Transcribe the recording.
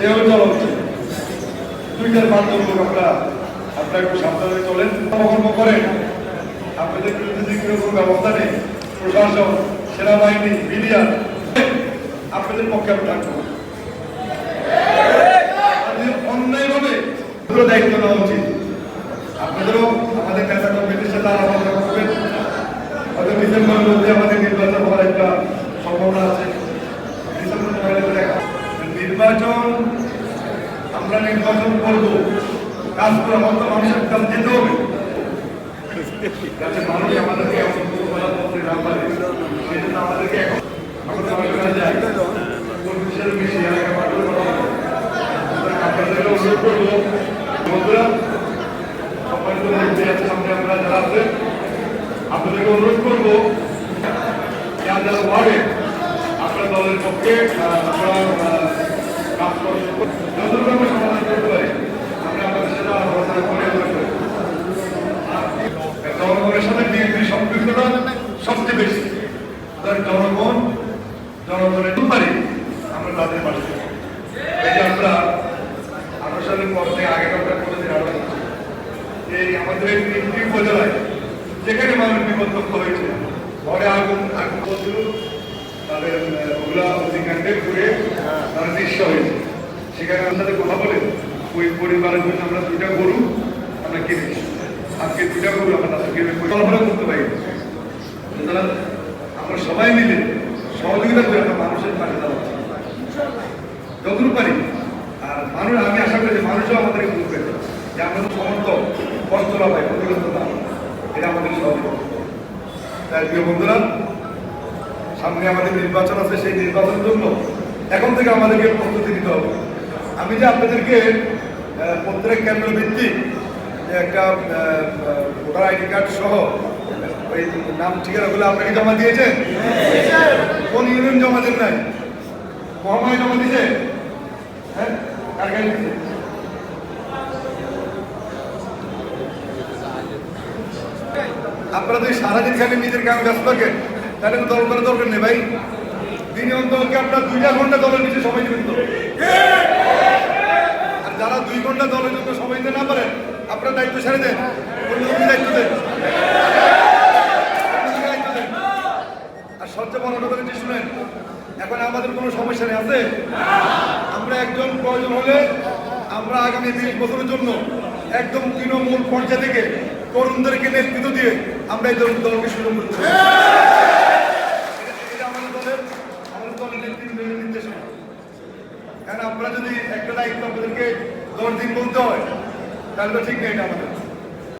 সেও চলছে দুইটার মাধ্যমে আপনারা একটু সাবধানে চলেন। কর্ম করেন। আপনাদের বিরুদ্ধে যে ব্যবস্থা নেই, প্রশাসন, সেনাবাহিনী, মিডিয়া, আপনাদের পক্ষে আমি থাকব। নির্বাচন আমরা নির্বাচন করব। কাজ করে আমাদের মানুষের কাজ যেতে হবে আপনাদেরকে অনুরোধ করব যারা আপনার দলের পক্ষে যতটুকু আমরা সমাধান করতে পারি আমরা আপনাদের সাথে আলোচনা করে করব। জনগণের সাথে বিএনপির সম্পৃক্ততা সবচেয়ে বেশি তার জনগণ, জনগণের পারি আমরা তাদের পাশে আমরা আঠারো সালের পর থেকে আগের আমরা করেছি আরও এই আমাদের তিনটি উপজেলায় যেখানে মানুষ বিপদগ্রস্ত হয়েছে, ঘরে আগুন আগুন তাদের ওগুলা অগ্নিকাণ্ডে ঘুরে তারা নিঃস্ব হয়েছে। সেখানে আমার সাথে কথা বলে, ওই পরিবারের জন্য আমরা দুইটা গরু আমরা কিনেছি। আজকে দুইটা গরু আমরা তাদেরকে কল্পনা করতে পারি। সুতরাং আমরা সবাই মিলে সহযোগিতা করে আমরা মানুষের পাশে উচিত। যতটুকু পারি। আর মানুষ, আমি আশা করি যে মানুষও আমাদেরকে বুঝবে যে আমরা তো সমর্থক কষ্ট না পাই না এটা আমাদের সহযোগ তাই প্রিয় বন্ধুরা, সামনে আমাদের নির্বাচন আছে, সেই নির্বাচনের জন্য এখন থেকে আমাদেরকে প্রস্তুতি নিতে হবে। আমি যে আপনাদেরকে প্রত্যেক কেন্দ্র ভিত্তিক একটা ভোটার আইডি কার্ড সহ ওই নাম ঠিকানাগুলো আপনাকে জমা দিয়েছেন কোন ইউনিয়ন জমা দেন নাই? মহামায় জমা দিয়েছে? হ্যাঁ? আপনারা যদি সারাদিন খালি নিজের কাম ব্যস্ত থাকেন, তাহলে দল করে দরকার নেই ভাই। দিনে অন্তরকে আপনার দুইটা ঘণ্টা দলের নিচে সময় দেবেন তো। আর যারা দুই ঘণ্টা দলের জন্য সময় দিতে না পারেন, আপনার দায়িত্ব ছেড়ে দেন। অন্য দায়িত্ব দেন অন্যকে দায়িত্ব দেন। আর সবচেয়ে বড় কথা হচ্ছে শুনেন এখন আমাদের কোনো সমস্যা নেই, আছে? আমরা একজন প্রয়োজন হলে আমরা আগামী বিশ বছরের জন্য একদম তৃণমূল পর্যায় থেকে তরুণদেরকে নেতৃত্ব দিয়ে আমরা এই দল- দলকে আমাদের দলের কারণ আপনারা যদি একটা দায়িত্ব আপনাদেরকে দশ দিন বলতে হয়, তাহলে তো ঠিক নেই এটা আমাদের।